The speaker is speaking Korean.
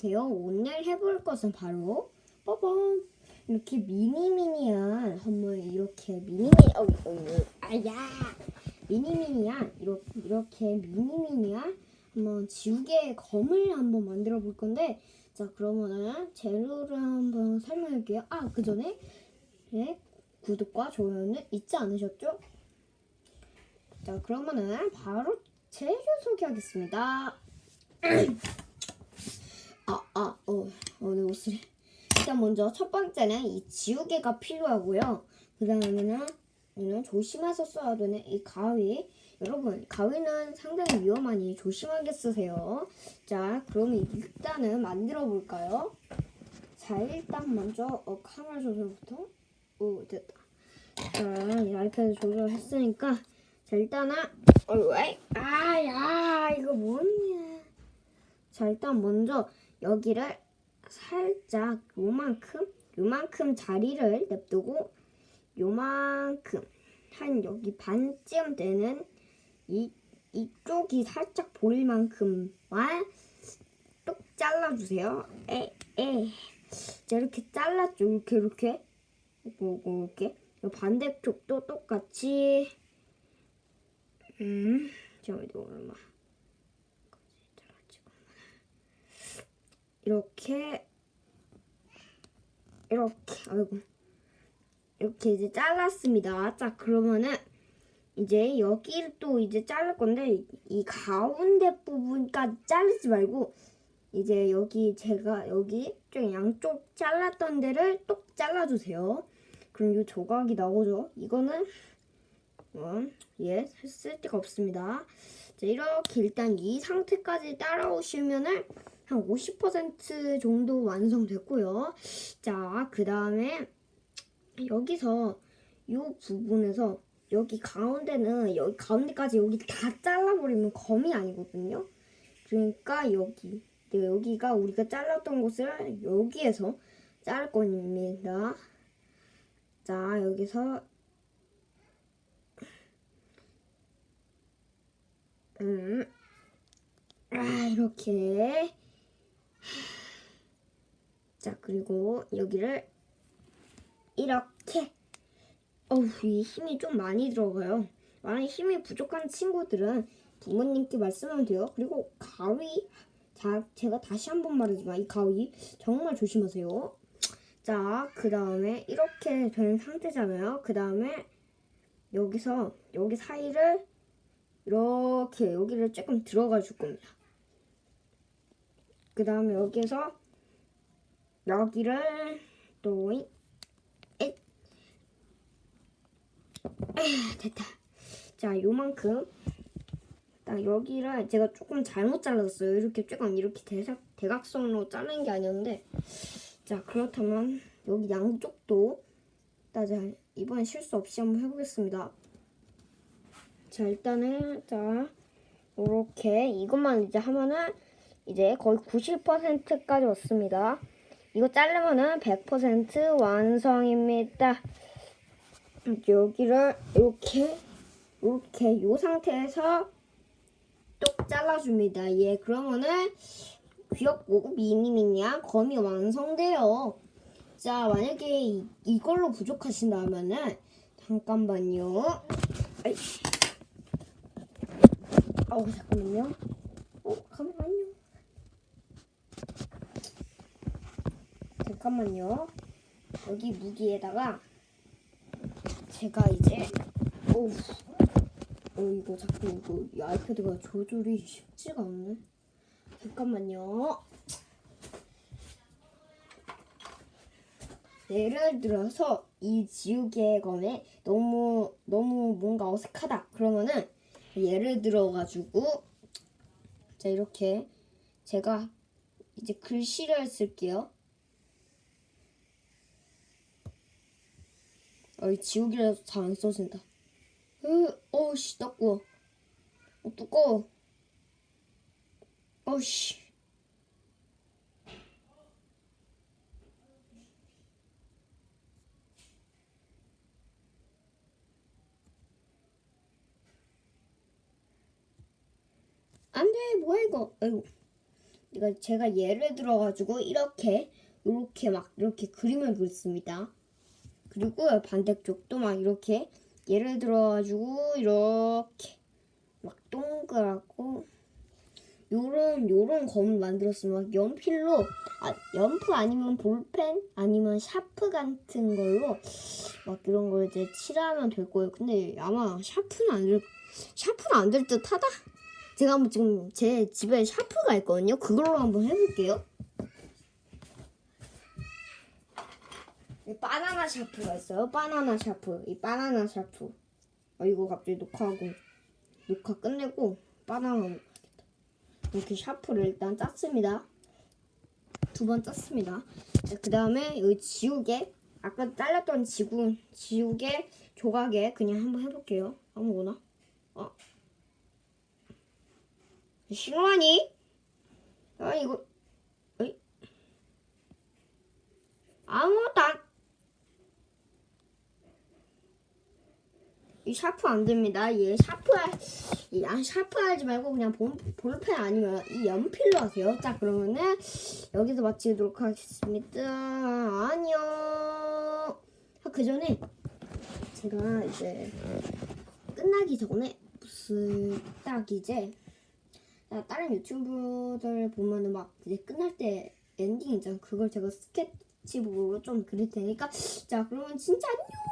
안녕하세요. 오늘 해볼 것은 바로 빠밤 이렇게 미니미니한 한번 이렇게 미니미니 어, 어, 아야 미니미니한 이렇게 이렇게 미니미니한 한번 지우개 검을 한번 만들어 볼 건데 자 그러면은 재료를 한번 설명할게요. 아 그 전에 네, 구독과 좋아요는 잊지 않으셨죠? 자 그러면은 바로 재료 소개하겠습니다. 아, 아, 어, 오늘 옷을. 일단 먼저 첫 번째는 이 지우개가 필요하고요. 그 다음에는 이는 조심해서 써야 되는 이 가위. 여러분, 가위는 상당히 위험하니 조심하게 쓰세요. 자, 그러면 일단은 만들어 볼까요? 자, 일단 먼저 어, 카메라 조절부터. 오, 됐다. 자, 이렇게 조절했으니까. 자, 일단은, 어, 왜? 아, 야, 이거 뭐냐. 자, 일단 먼저 여기를 살짝 요만큼 요만큼 자리를 냅두고 요만큼 한 여기 반쯤 되는 이 이쪽이 살짝 보일 만큼만 똑 잘라주세요. 에, 에. 자, 이렇게 잘랐죠. 이렇게, 이렇게. 이렇게. 요 반대쪽도 똑같이. 음, 자, 이거 얼마. 이렇게 이렇게 아이고 이렇게 이제 잘랐습니다. 자 그러면은 이제 여기를 또 이제 자를 건데 이 가운데 부분까지 자르지 말고 이제 여기 제가 여기 좀 양쪽 잘랐던 데를 똑 잘라주세요. 그럼 이 조각이 나오죠. 이거는 어, 예 쓸데가 없습니다. 자 이렇게 일단 이 상태까지 따라오시면은 한 50% 정도 완성됐고요. 자, 그 다음에 여기서 이 부분에서 여기 가운데는 여기 가운데까지 여기 다 잘라버리면 검이 아니거든요. 그러니까 여기 네, 여기가 우리가 잘랐던 곳을 여기에서 자를 겁니다. 자, 여기서 음, 아 이렇게 자, 그리고 여기를 이렇게 어우, 이 힘이 좀 많이 들어가요. 만약 힘이 부족한 친구들은 부모님께 말씀하면 돼요. 그리고 가위 자, 제가 다시 한 번 말하지만 이 가위 정말 조심하세요. 자, 그 다음에 이렇게 된 상태잖아요. 그 다음에 여기서 여기 사이를 이렇게 여기를 조금 들어가 줄 겁니다. 그 다음에 여기서 여기를 또 에, 아, 됐다. 자, 요만큼 딱 여기를 제가 조금 잘못 잘랐어요. 이렇게 조금 이렇게 대각, 대각선으로 자른 게 아니었는데 자, 그렇다면 여기 양쪽도 따자 이번엔 실수 없이 한번 해보겠습니다. 자, 일단은 자 이렇게 이것만 이제 하면은 이제 거의 90%까지 왔습니다. 이거 자르면은 100% 완성입니다. 여기를 이렇게 이렇게 요 상태에서 똑 잘라줍니다. 예, 그러면은 귀엽고 미니미니한 검이 완성돼요. 자, 만약에 이, 이걸로 부족하신다면은 잠깐만요. 아이. 아우 잠깐만요. 어, 잠깐만요. 잠깐만요. 여기 무기에다가 제가 이제 어우 어 이거 자꾸 이거 이 아이패드가 조절이 쉽지가 않네. 잠깐만요. 예를 들어서 이 지우개 검에 너무 너무 뭔가 어색하다 그러면은 예를 들어 가지고 자 이렇게 제가 이제 글씨를 쓸게요. 어, 지우개라서 잘안 써진다. 으, 어씨, 따꺼워. 어, 두꺼워. 어씨. 안 돼, 뭐야, 이거. 아이고. 제가 예를 들어가지고 이렇게 이렇게 막 이렇게 그림을 그렸습니다. 그리고 반대쪽도 막 이렇게 예를 들어가지고 이렇게 막 동그랗고 요런 요런 검을 만들었으면 막 연필로 아 연필 아니면 볼펜 아니면 샤프 같은 걸로 막 이런 걸 이제 칠하면 될 거예요. 근데 아마 샤프는 안 될, 샤프는 안 될 듯하다. 제가 한번 지금 제 집에 샤프가 있거든요. 그걸로 한번 해볼게요. 바나나 샤프가 있어요. 바나나 샤프. 이 바나나 샤프. 어, 이거 갑자기 녹화하고 녹화 끝내고 바나나. 이렇게 샤프를 일단 짰습니다. 두 번 짰습니다. 그 다음에 여기 지우개 아까 잘랐던 지구 지우개 조각에 그냥 한번 해볼게요. 아무거나. 어. 싫어하니? 아 이거 어이? 아무것도 안. 이 샤프 안 됩니다. 얘 샤프 할, 이 아, 샤프 하지 말고 그냥 본, 볼펜 아니면 이 연필로 하세요. 자 그러면은 여기서 마치도록 하겠습니다. 안녕. 아, 그 전에 제가 이제 끝나기 전에 무슨 딱 이제 나 다른 유튜브들 보면은 막 이제 끝날 때 엔딩 있잖아. 그걸 제가 스케치북으로 좀 그릴 테니까 자 그러면 진짜 안녕.